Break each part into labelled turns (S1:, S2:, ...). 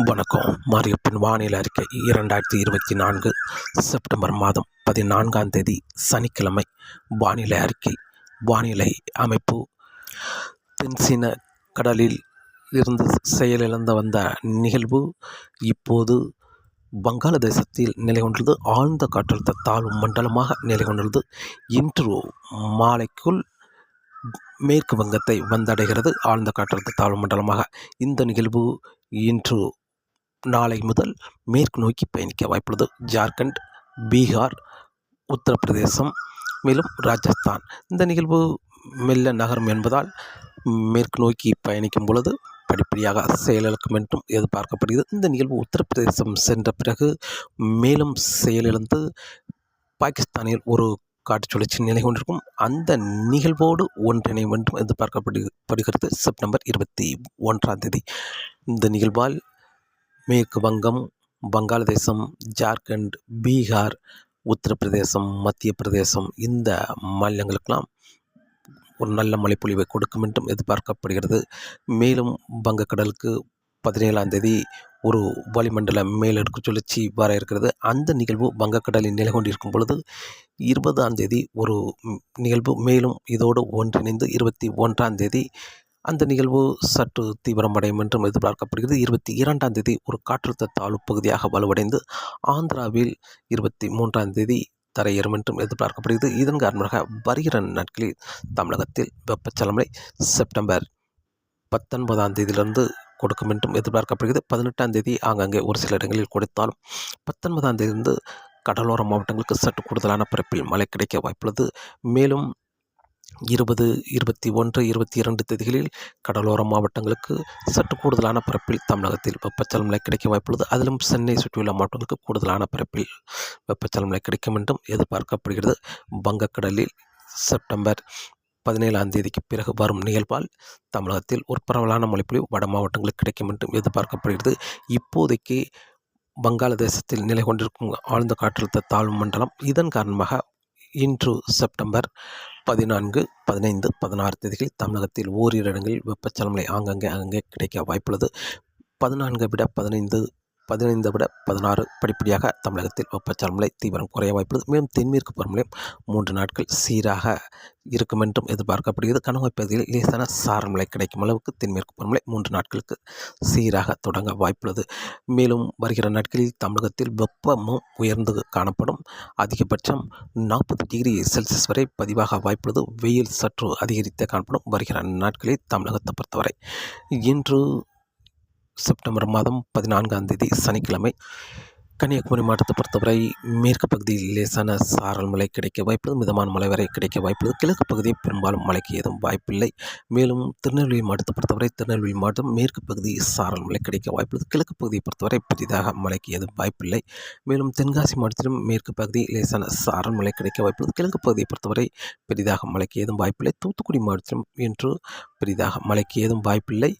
S1: வணக்கம். மாரியப்பன் வானிலை அறிக்கை இரண்டாயிரத்தி இருபத்தி நான்கு செப்டம்பர் மாதம் பதினான்காம் தேதி சனிக்கிழமை. வானிலை அறிக்கை வானிலை அமைப்பு. தென்சீன கடலில் இருந்து செயலிழந்து வந்த நிகழ்வு இப்போது வங்காளதேசத்தில் நிலை கொண்டுள்ளது ஆழ்ந்த காற்றழுத்த தாழ்வு மண்டலமாக நிலை கொண்டுள்ளது இன்று மாலைக்குள் மேற்கு வங்கத்தை வந்தடைகிறது. ஆழ்ந்த காற்றழுத்த தாழ்வு மண்டலமாக இந்த நிகழ்வு இன்று நாளை முதல் மேற்கு நோக்கி பயணிக்க வாய்ப்புள்ளது. ஜார்க்கண்ட் பீகார் உத்தரப்பிரதேசம் மேலும் ராஜஸ்தான். இந்த நிகழ்வு மெல்ல நகரும் என்பதால் மேற்கு நோக்கி பயணிக்கும் பொழுது படிப்படியாக செயலிழக்கும் என்றும் எதிர்பார்க்கப்படுகிறது. இந்த நிகழ்வு உத்தரப்பிரதேசம் சென்ற பிறகு மேலும் செயலிழந்து பாகிஸ்தானில் ஒரு காற்று சுழற்சி நிலை கொண்டிருக்கும். அந்த நிகழ்வோடு ஒன்றிணையும் என்றும் எதிர்பார்க்கப்படுகிறது. செப்டம்பர் இருபத்தி ஒன்றாம் தேதி. இந்த நிகழ்வால் மேற்கு வங்கம் வங்காளதேசம் ஜார்க்கண்ட் பீகார் உத்தரப்பிரதேசம் மத்திய பிரதேசம் இந்த மாநிலங்களுக்கெல்லாம் ஒரு நல்ல மழைப்பொழிவை கொடுக்கும் என்றும் எதிர்பார்க்கப்படுகிறது. மேலும் வங்கக்கடலுக்கு பதினேழாம் தேதி ஒரு வளிமண்டல மேலடுக்கு சுழற்சி வர இருக்கிறது. அந்த நிகழ்வு வங்கக்கடலில் நிலை கொண்டிருக்கும் பொழுது இருபதாம் தேதி ஒரு நிகழ்வு. மேலும் இதோடு ஒன்றிணைந்து இருபத்தி ஒன்றாம் தேதி அந்த நிகழ்வு சற்று தீவிரமடையும் என்றும் எதிர்பார்க்கப்படுகிறது. இருபத்தி இரண்டாம் தேதி ஒரு காற்றழுத்த தாழ்வு பகுதியாக வலுவடைந்து ஆந்திராவில் இருபத்தி மூன்றாம் தேதி தரையேறும் என்றும் எதிர்பார்க்கப்படுகிறது. இதன் காரணமாக வருகிற நாட்களில் தமிழகத்தில் வெப்பச்சலமலை செப்டம்பர் பத்தொன்பதாம் தேதியிலிருந்து கொடுக்கும் என்றும் எதிர்பார்க்கப்படுகிறது. பதினெட்டாம் தேதி ஆங்காங்கே ஒரு சில இடங்களில் கொடுத்தாலும் பத்தொன்பதாம் தேதியிலிருந்து கடலோர மாவட்டங்களுக்கு சற்று கூடுதலான பரப்பில் மழை கிடைக்க வாய்ப்புள்ளது. மேலும் இருபது இருபத்தி ஒன்று இருபத்தி இரண்டு தேதிகளில் கடலோர மாவட்டங்களுக்கு சற்று கூடுதலான பரப்பில் தமிழகத்தில் வெப்பச்சலமலை கிடைக்க வாய்ப்புள்ளது. அதிலும் சென்னை சுற்றியுள்ள மாவட்டங்களுக்கு கூடுதலான பரப்பில் வெப்பச்சலமலை கிடைக்கும் என்றும் எதிர்பார்க்கப்படுகிறது. வங்கக்கடலில் செப்டம்பர் பதினேழாம் தேதிக்கு பிறகு வரும் நிகழ்வால் தமிழகத்தில் ஒரு பரவலான மழைப்பொழிவு வட மாவட்டங்களுக்கு கிடைக்கும் என்றும் எதிர்பார்க்கப்படுகிறது. இப்போதைக்கு வங்காளதேசத்தில் நிலை கொண்டிருக்கும் ஆழ்ந்த காற்றழுத்த தாழ்வு மண்டலம் இதன் காரணமாக இன்று செப்டம்பர் பதினான்கு பதினைந்து பதினாறு தேதிகளில் தமிழகத்தில் ஓரிரு இடங்களில் வெப்பச்சலமலை ஆங்கங்கே அங்கங்கே கிடைக்க வாய்ப்புள்ளது. பதினான்கை விட பதினைந்து பதினைந்து விட பதினாறு படிப்படியாக தமிழகத்தில் வெப்பச்சலமலை தீவிரம் குறைய வாய்ப்புள்ளது. மேலும் தென்மேற்கு பருவமழையும் மூன்று நாட்கள் சீராக இருக்கும் என்றும் எதிர்பார்க்கப்படுகிறது. கணவாய் பகுதியில் லேசான சாரமழை கிடைக்கும் அளவுக்கு தென்மேற்கு பருவமழை மூன்று நாட்களுக்கு சீராக தொடங்க வாய்ப்புள்ளது. மேலும் வருகிற நாட்களில் தமிழகத்தில் வெப்பமும் உயர்ந்து காணப்படும். அதிகபட்சம் நாற்பது டிகிரி செல்சியஸ் வரை பதிவாக வாய்ப்புள்ளது. வெயில் சற்று அதிகரித்தே காணப்படும். வருகிற நாட்களில் தமிழகத்தை பொறுத்தவரை இன்று செப்டம்பர் மாதம் பதினான்காம் தேதி சனிக்கிழமை கன்னியாகுமரி மாவட்டத்தை பொறுத்தவரை மேற்கு பகுதியில் லேசான சாரல் மழை கிடைக்க வாய்ப்புள்ளது மிதமான மழை வரை கிடைக்க வாய்ப்புள்ளது. கிழக்கு பகுதியில் பெரும்பாலும் மழைக்கு ஏதும் வாய்ப்பில்லை. மேலும் திருநெல்வேலி மாவட்டத்தை பொறுத்தவரை திருநெல்வேலி மாவட்டம் மேற்கு பகுதி சாரல் மழை கிடைக்க வாய்ப்புள்ளது. கிழக்கு பகுதியை பொறுத்தவரை பெரிதாக மழைக்கு ஏதும் வாய்ப்பில்லை. மேலும் தென்காசி மாவட்டத்திலும் மேற்கு பகுதி லேசான சாரல் மழை கிடைக்க வாய்ப்புள்ளது. கிழக்கு பகுதியை பொறுத்தவரை பெரிதாக மழைக்கு ஏதும் வாய்ப்பில்லை. தூத்துக்குடி மாவட்டத்திலும் இன்று பெரிதாக மழைக்கு ஏதும் வாய்ப்பில்லை.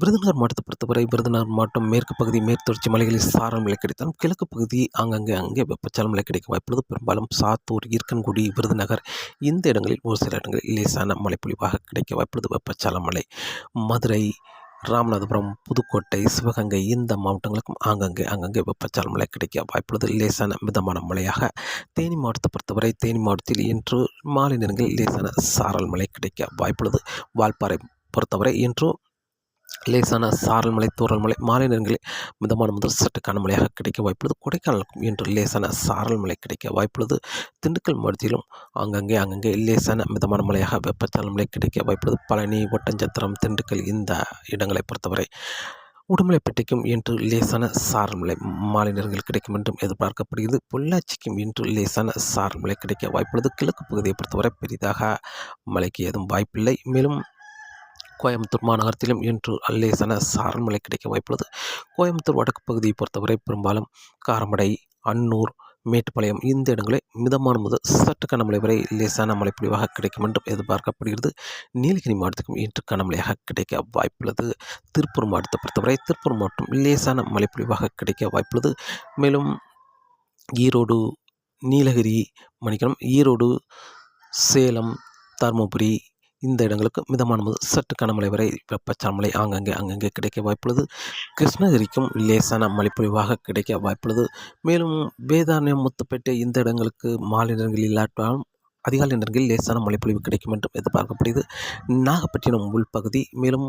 S1: விருதுநகர் மாவட்டத்தை பொறுத்தவரை விருதுநகர் மாவட்டம் மேற்கு பகுதி மேற்தொடர்ச்சி மலைகளில் சாரல் மழை கிடைத்தாலும் கிழக்கு பகுதி அங்கங்கே அங்கே வெப்பச்சால மழை கிடைக்க வாய்ப்புள்ளது. பெரும்பாலும் சாத்தூர் ஈர்க்கன்குடி விருதுநகர் இந்த இடங்களில் ஒரு சில இடங்களில் லேசான மழைப்பொழிவாக கிடைக்க வாய்ப்புள்ளது. வெப்பச்சால மழை மதுரை ராமநாதபுரம் புதுக்கோட்டை சிவகங்கை இந்த மாவட்டங்களுக்கும் ஆங்கங்கே அங்கங்கே வெப்பச்சால மழை கிடைக்க வாய்ப்புள்ளது. லேசான மிதமான மழையாக தேனி மாவட்டத்தை பொறுத்தவரை தேனி மாவட்டத்தில் இன்று மாலை நேரங்களில் லேசான சாரல் மழை கிடைக்க வாய்ப்புள்ளது. வால்பாறை பொறுத்தவரை இன்றும் லேசான சாரல் மலை தூரல் மலை மாலை நேரங்களில் மிதமான முதல் சற்று கனமழையாக கிடைக்க வாய்ப்புள்ளது. கொடைக்கானலுக்கும் இன்று லேசான சாரல் மலை கிடைக்க வாய்ப்புள்ளது. திண்டுக்கல் மாவட்டத்திலும் அங்கங்கே அங்கங்கே லேசான மிதமான மழையாக வெப்பச்சாரல் மலை கிடைக்க வாய்ப்புள்ளது. பழனி ஒட்டஞ்சத்திரம் திண்டுக்கல் இந்த இடங்களை பொறுத்தவரை உடுமலைப்பேட்டைக்கும் இன்று லேசான சாரல் மலை மாலை நேரங்கள் கிடைக்கும் என்றும் எதிர்பார்க்கப்படுகிறது. பொள்ளாச்சிக்கும் இன்று லேசான சாரல் கிடைக்க வாய்ப்புள்ளது. கிழக்கு பகுதியை பொறுத்தவரை பெரிதாக மழைக்கு ஏதும் வாய்ப்பில்லை. மேலும் கோயம்புத்தூர் மாநகரத்திலும் இன்று அல்லேசன சாரல் மழை கிடைக்க வாய்ப்புள்ளது. கோயம்புத்தூர் வடக்கு பகுதியை பொறுத்தவரை பெரும்பாலும் காரமடை அன்னூர் மேட்டுப்பாளையம் இந்த இடங்களில் மிதமான முதல் சற்று கனமழை வரை லேசான மழைப்பொழிவாக கிடைக்கும் என்றும் எதிர்பார்க்கப்படுகிறது. நீலகிரி மாவட்டத்துக்கும் இன்று கனமழையாக கிடைக்க வாய்ப்புள்ளது. திருப்பூர் மாவட்டத்தை பொறுத்தவரை திருப்பூர் மாவட்டம் லேசான மழைப்பொழிவாக கிடைக்க வாய்ப்புள்ளது. மேலும் ஈரோடு நீலகிரி மணிக்கணும் ஈரோடு சேலம் தருமபுரி இந்த இடங்களுக்கு மிதமான முதல் சற்று கனமழை வரை வெப்பச்சாமலை ஆங்கங்கே அங்கங்கே கிடைக்க வாய்ப்புள்ளது. கிருஷ்ணகிரிக்கும் லேசான மழைப்பொழிவாக கிடைக்க வாய்ப்புள்ளது. மேலும் வேதாரண்யம் முத்துப்பேட்டை இந்த இடங்களுக்கு மாலை நேரங்களில் இல்லாட்டாலும் அதிகாலை நேரங்களில் லேசான மழைப்பொழிவு கிடைக்கும் என்றும் எதிர்பார்க்கப்படுகிறது. நாகப்பட்டினம் உள்பகுதி மேலும்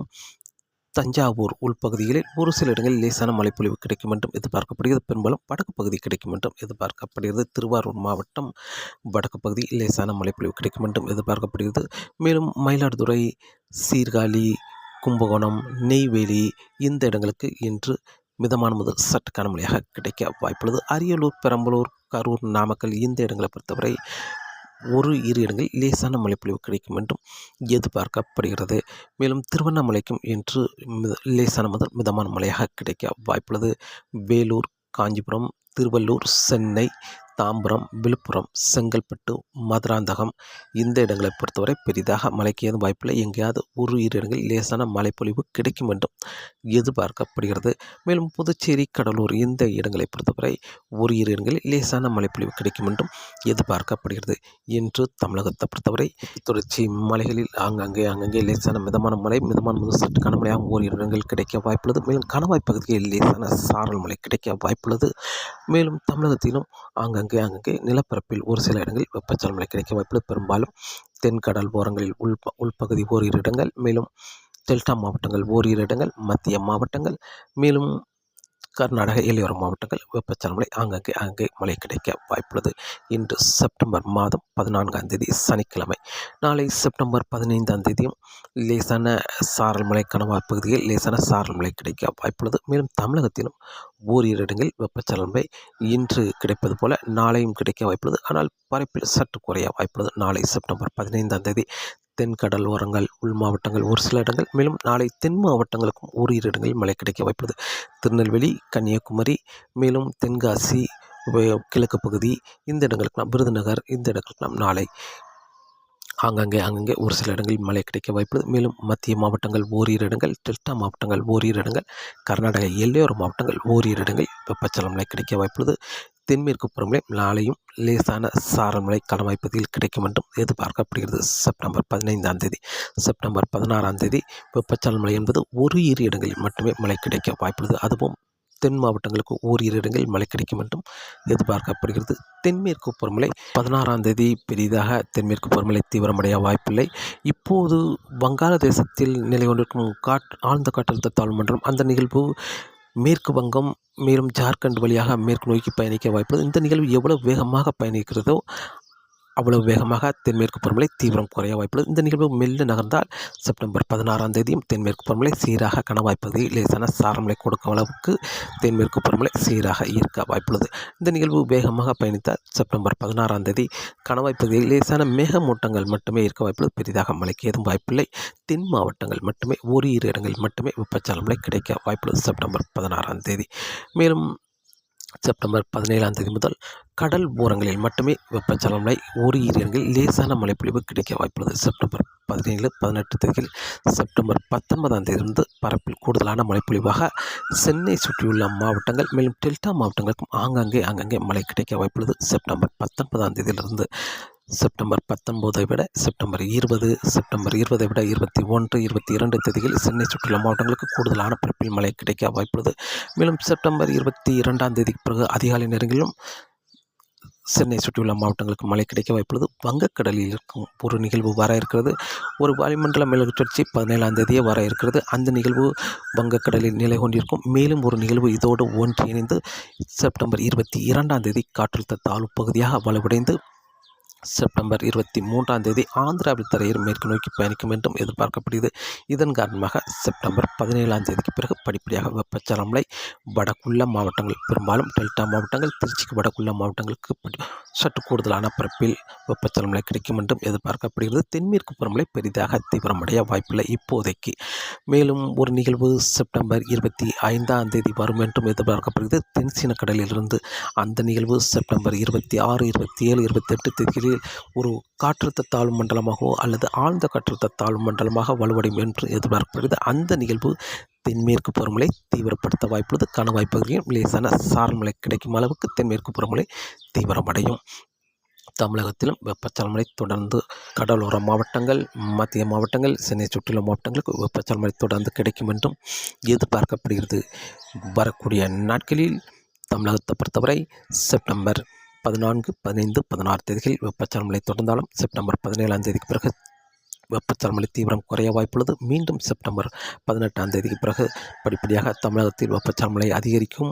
S1: தஞ்சாவூர் உள்பகுதிகளில் ஒரு சில இடங்களில் லேசான மழைப்பொழிவு கிடைக்கும் என்றும் எதிர்பார்க்கப்படுகிறது. பெரும்பாலும் வடக்கு பகுதி கிடைக்கும் என்றும் எதிர்பார்க்கப்படுகிறது. திருவாரூர் மாவட்டம் வடக்கு பகுதி லேசான மழைப்பொழிவு கிடைக்கும் என்றும் எதிர்பார்க்கப்படுகிறது. மேலும் மயிலாடுதுறை சீர்காழி கும்பகோணம் நெய்வேலி இந்த இடங்களுக்கு இன்று மிதமான முதல் சற்று கனமழையாக கிடைக்க வாய்ப்புள்ளது. அரியலூர் பெரம்பலூர் கரூர் நாமக்கல் இந்த இடங்களை பொறுத்தவரை ஒரு இரு இடங்களில் லேசான மழைப்பொழிவு கிடைக்கும் என்றும் எதிர்பார்க்கப்படுகிறது. மேலும் திருவண்ணாமலைக்கும் இன்று மித லேசான முதல் மிதமான மழையாக கிடைக்க வாய்ப்புள்ளது. வேலூர் காஞ்சிபுரம் திருவள்ளூர் சென்னை தாம்பரம் விழுப்புரம் செங்கல்பட்டு மதுராந்தகம் இந்த இடங்களை பொறுத்தவரை பெரிதாக மழைக்கு ஏதும் வாய்ப்பில்லை. எங்கேயாவது ஒரு இரு இடங்களில் லேசான மழைப்பொழிவு கிடைக்கும் என்றும் எதிர்பார்க்கப்படுகிறது. மேலும் புதுச்சேரி கடலூர் இந்த இடங்களை பொறுத்தவரை ஒரு இரு இடங்களில் லேசான மழைப்பொழிவு கிடைக்கும் என்றும் எதிர்பார்க்கப்படுகிறது. இன்று தமிழகத்தை பொறுத்தவரை தொடர்ச்சி மலைகளில் ஆங்காங்கே அங்கங்கே லேசான மிதமான மழை மிதமான முதல் சற்று கனமழையாக ஒரு இடங்கள் கிடைக்க வாய்ப்புள்ளது. மேலும் கணவாய் பகுதியில் லேசான சாரல் மழை கிடைக்க வாய்ப்புள்ளது. மேலும் தமிழகத்திலும் ஆங்காங்கே அங்கங்கே நிலப்பரப்பில் ஒரு சில இடங்களில் வெப்பச்சலமலை கிடைக்க வாய்ப்புள்ளது பெரும்பாலும் தென்கடல் ஓரங்களில் உள் உள்பகுதி ஓரிரு இடங்கள் மேலும் டெல்டா மாவட்டங்கள் ஓரிரு இடங்கள் மத்திய மாவட்டங்கள் மேலும் கர்நாடக எல்லையோர மாவட்டங்கள் வெப்பச்சலமலை அங்கங்கே அங்கே மழை கிடைக்க வாய்ப்புள்ளது. இன்று செப்டம்பர் மாதம் பதினான்காம் தேதி சனிக்கிழமை. நாளை செப்டம்பர் பதினைந்தாம் தேதியும் லேசான சாரல் மலை கனவாய் பகுதியில் லேசான சாரல் மழை கிடைக்க வாய்ப்புள்ளது. மேலும் தமிழகத்திலும் ஓரிரு இடங்களில் வெப்பச்சலமை இன்று கிடைப்பது போல நாளையும் கிடைக்க வாய்ப்புள்ளது. ஆனால் பரப்பில் சற்று குறைய வாய்ப்புள்ளது. நாளை செப்டம்பர் பதினைந்தாம் தேதி தென்கடல் ஓரங்கள் உள் மாவட்டங்கள் ஒரு சில இடங்கள் மேலும் நாளை தென் மாவட்டங்களுக்கும் ஓரிரு இடங்களில் மழை கிடைக்க வாய்ப்புள்ளது. திருநெல்வேலி கன்னியாகுமரி மேலும் தென்காசி கிழக்கு பகுதி இந்த இடங்களுக்கெல்லாம் விருதுநகர் இந்த இடங்களுக்கெல்லாம் நாளை ஆங்காங்கே அங்கங்கே ஒரு சில இடங்களில் மழை கிடைக்க வாய்ப்புள்ளது. மேலும் மத்திய மாவட்டங்கள் ஓரிரு இடங்கள் டெல்டா மாவட்டங்கள் ஓரிரு இடங்கள் கர்நாடக எல்லையோர மாவட்டங்கள் ஓரிரு இடங்கள் வெப்பச்சலம் மழை கிடைக்க வாய்ப்புள்ளது. தென்மேற்கு பருவமழை நாளையும் லேசான சாரல் மழை கணவாய் பகுதியில் கிடைக்கும் என்றும் எதிர்பார்க்கப்படுகிறது. செப்டம்பர் பதினைந்தாம் தேதி செப்டம்பர் பதினாறாம் தேதி வெப்பச்சலன மழை என்பது ஒரு இரு இடங்களில் மட்டுமே மழை கிடைக்க வாய்ப்புள்ளது. அதுவும் தென் மாவட்டங்களுக்கு ஓரிரு இடங்களில் மழை கிடைக்கும் என்றும் எதிர்பார்க்கப்படுகிறது. தென்மேற்கு பருவமழை பதினாறாம் தேதி பெரிதாக தென்மேற்கு பருவமழை தீவிரமடைய வாய்ப்பில்லை. இப்போது வங்காளதேசத்தில் நிலை கொண்டிருக்கும் காட் ஆழ்ந்த காற்றழுத்த தாழ்மன்றம் அந்த நிகழ்வு மேற்கு வங்கம் மேலும் ஜார்க்கண்ட் வழியாக மேற்கு நோக்கி பயணிக்க வாய்ப்புள்ளது. இந்த நிகழ்வு எவ்வளவு வேகமாக பயணிக்கிறதோ அவ்வளவு வேகமாக தென்மேற்கு பருவமழை தீவிரம் குறைய வாய்ப்புள்ளது. இந்த நிகழ்வு மெல்ல நகர்ந்தால் செப்டம்பர் பதினாறாம் தேதியும் தென்மேற்கு பருவமழை சீராக கணவாய் லேசான சாரமலை கொடுக்கும் அளவுக்கு தென்மேற்கு பருவமழை சீராக இருக்க வாய்ப்புள்ளது. இந்த நிகழ்வு வேகமாக பயணித்தால் செப்டம்பர் பதினாறாம் தேதி கணவாய் பகுதியில் லேசான மேகமூட்டங்கள் மட்டுமே இருக்க வாய்ப்புள்ளது. பெரிதாக மழைக்கு ஏதும் வாய்ப்பில்லை. தென் மாவட்டங்கள் மட்டுமே ஒரு இரு இடங்களில் மட்டுமே வெப்பச்சலன கிடைக்க வாய்ப்புள்ளது செப்டம்பர் பதினாறாம் தேதி. மேலும் செப்டம்பர் பதினேழாம் தேதி முதல் கடல் ஓரங்களில் மட்டுமே வெப்பச்சலன ஒரு இரு இடங்களில் லேசான மழைப்பொழிவு கிடைக்க வாய்ப்புள்ளது. செப்டம்பர் பதினேழு பதினெட்டு தேதியில் செப்டம்பர் பத்தொன்பதாம் தேதியிலிருந்து பரப்பில் கூடுதலான மழைப்பொழிவாக சென்னை சுற்றியுள்ள மாவட்டங்கள் மேலும் டெல்டா மாவட்டங்களுக்கும் ஆங்காங்கே ஆங்காங்கே மழை கிடைக்க வாய்ப்புள்ளது. செப்டம்பர் பத்தொன்பதாம் தேதியிலிருந்து செப்டம்பர் பத்தொம்போதை விட செப்டம்பர் இருபது செப்டம்பர் இருபதை விட இருபத்தி ஒன்று இருபத்தி இரண்டு தேதிகளில் சென்னை சுற்றுலா மாவட்டங்களுக்கு கூடுதலான பரப்பில் மழை கிடைக்க வாய்ப்புள்ளது. மேலும் செப்டம்பர் இருபத்தி இரண்டாம் தேதிக்கு பிறகு அதிகாலை நேரங்களிலும் சென்னை சுற்றியுள்ள மாவட்டங்களுக்கு மழை கிடைக்க வாய்ப்புள்ளது. வங்கக்கடலில் இருக்கும் ஒரு நிகழ்வு வர இருக்கிறது. ஒரு வளிமண்டல மேலடுக்கு பதினேழாம் தேதியே வர இருக்கிறது. அந்த நிகழ்வு வங்கக்கடலில் நிலை கொண்டிருக்கும். மேலும் ஒரு நிகழ்வு இதோடு ஒன்றிணைந்து செப்டம்பர் இருபத்தி இரண்டாம் தேதி காற்றழுத்த தாழ்வு பகுதியாக வலுவடைந்து செப்டம்பர் இருபத்தி மூன்றாம் தேதி ஆந்திராவில் தரையில் மேற்கு நோக்கி பயணிக்கும் என்றும் எதிர்பார்க்கப்படுகிறது. இதன் காரணமாக செப்டம்பர் பதினேழாம் தேதிக்கு பிறகு படிப்படியாக வெப்பச்சலமலை வடக்குள்ள மாவட்டங்கள் பெரும்பாலும் டெல்டா மாவட்டங்கள் திருச்சிக்கு வடக்குள்ள மாவட்டங்களுக்கு படி- சற்று கூடுதலான பரப்பில் வெப்பச்சலமலை கிடைக்கும் என்றும் எதிர்பார்க்கப்படுகிறது. தென்மேற்கு பருவமழை பெரிதாக தீவிரமடைய வாய்ப்பில்லை. இப்போதைக்கு மேலும் ஒரு நிகழ்வு செப்டம்பர் இருபத்தி ஐந்தாம் தேதி வரும் என்றும் எதிர்பார்க்கப்படுகிறது. தென்சீன கடலிலிருந்து அந்த நிகழ்வு செப்டம்பர் இருபத்தி ஆறு இருபத்தி ஏழு இருபத்தெட்டு தேதிகளில் ஒரு காற்றழுத்த தாழ்வு மண்டலமாகவோ அல்லது ஆழ்ந்த காற்றழுத்த தாழ்வு மண்டலமாக வலுவடையும் என்று எதிர்பார்க்கப்படுகிறது. அந்த நிகழ்வு தென்மேற்கு பருவமழை தீவிரப்படுத்த வாய்ப்புள்ளது. கணவாய் வாய்ப்புகளையும் லேசான சாரல் கிடைக்கும் அளவுக்கு தென்மேற்கு பருவமழை தீவிரமடையும். தமிழகத்திலும் வெப்பச்சலமழை தொடர்ந்து கடலோர மாவட்டங்கள் மத்திய மாவட்டங்கள் சென்னை சுற்றியுள்ள மாவட்டங்களுக்கு வெப்பச்சலமழை தொடர்ந்து கிடைக்கும் என்றும் எதிர்பார்க்கப்படுகிறது. வரக்கூடிய நாட்களில் தமிழகத்தை பொறுத்தவரை செப்டம்பர் பதினான்கு பதினைந்து பதினாறு தேதிகளில் வெப்பச்சலமலை தொடர்ந்தாலும் செப்டம்பர் பதினேழாம் தேதிக்கு பிறகு வெப்பச்சலமலை தீவிரம் குறைய வாய்ப்புள்ளது. மீண்டும் செப்டம்பர் பதினெட்டாம் தேதிக்கு பிறகு படிப்படியாக தமிழகத்தில் வெப்பச்சலமலை அதிகரிக்கும்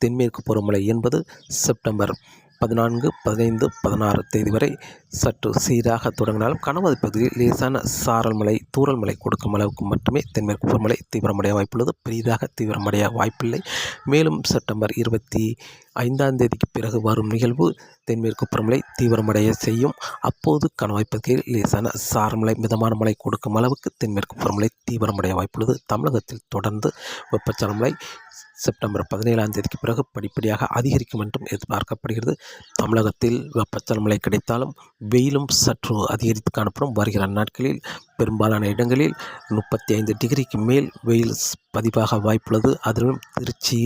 S1: தென்மேற்கு பருவமழை என்பது செப்டம்பர் பதினான்கு பதினைந்து பதினாறு தேதி வரை சற்று சீராக தொடங்கினாலும் கணவாய் பகுதியில் லேசான சாரல் மழை தூரல் மழை கொடுக்கும் அளவுக்கு மட்டுமே தென்மேற்கு பருவமழை தீவிரமடைய வாய்ப்புள்ளது. பெரிதாக தீவிரமடைய வாய்ப்பில்லை. மேலும் செப்டம்பர் இருபத்தி ஐந்தாம் தேதிக்கு பிறகு வரும் நிகழ்வு தென்மேற்கு பருவமழை தீவிரமடைய செய்யும். அப்போது கணவாய் பகுதியில் லேசான சாரல் மிதமான மழை கொடுக்கும் அளவுக்கு தென்மேற்கு பருவமழை தீவிரமடைய வாய்ப்புள்ளது. தமிழகத்தில் தொடர்ந்து வெப்பச்சலமழை செப்டம்பர் பதினேழாம் தேதிக்கு பிறகு படிப்படியாக அதிகரிக்கும் என்றும் எதிர்பார்க்கப்படுகிறது. தமிழகத்தில் வெப்பச்சலமழை கிடைத்தாலும் வெயிலும் சற்று அதிகரித்து காணப்படும். வருகிற நாட்களில் பெரும்பாலான இடங்களில் முப்பத்தி ஐந்து டிகிரிக்கு மேல் வெயில் பதிவாக வாய்ப்புள்ளது. அதிலும் திருச்சி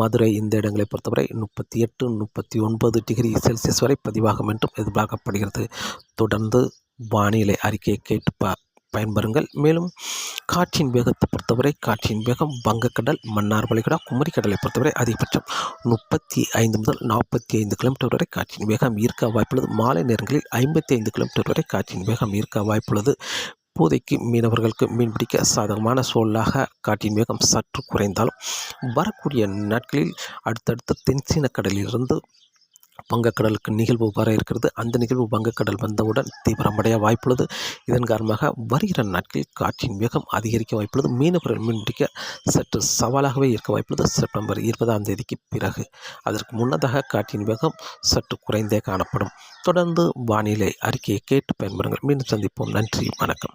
S1: மதுரை இந்த இடங்களை பொறுத்தவரை முப்பத்தி எட்டு முப்பத்தி ஒன்பது டிகிரி செல்சியஸ் வரை பதிவாகும் என்றும் எதிர்பார்க்கப்படுகிறது. தொடர்ந்து வானிலை அறிக்கையை கேட்டு பா பயன்பெறுங்கள். மேலும் காற்றின் வேகத்தை பொறுத்தவரை காற்றின் வேகம் வங்கக்கடல் மன்னார் வளைகுடா குமரிக்கடலை பொறுத்தவரை அதிகபட்சம் முப்பத்தி ஐந்து முதல் நாற்பத்தி ஐந்து கிலோமீட்டர் வரை காற்றின் வேகம் ஈர்க்க வாய்ப்புள்ளது. மாலை நேரங்களில் ஐம்பத்தி ஐந்து கிலோமீட்டர் வரை காற்றின் வேகம் ஈர்க்க வாய்ப்புள்ளது. இப்போதைக்கு மீனவர்களுக்கு மீன்பிடிக்க சாதகமான சூழலாக காற்றின் வேகம் சற்று குறைந்தாலும் வரக்கூடிய நாட்களில் அடுத்தடுத்த தென்சீன கடலிலிருந்து வங்கக்கடலுக்கு நிகழ்வு வர இருக்கிறது. அந்த நிகழ்வு வங்கக்கடல் வந்தவுடன் தீவிரமடைய வாய்ப்புள்ளது. இதன் காரணமாக வருகிற நாட்களில் காற்றின் வேகம் அதிகரிக்க வாய்ப்புள்ளது. மீனவர்கள் மீன்பிடிக்க சற்று சவாலாகவே இருக்க வாய்ப்புள்ளது. செப்டம்பர் இருபதாம் தேதிக்கு பிறகு அதற்கு முன்னதாக காற்றின் வேகம் சற்று குறைந்தே காணப்படும். தொடர்ந்து வானிலை அறிக்கையை கேட்டு பயன்பெறுங்கள். மீண்டும் சந்திப்போம். நன்றி. வணக்கம்.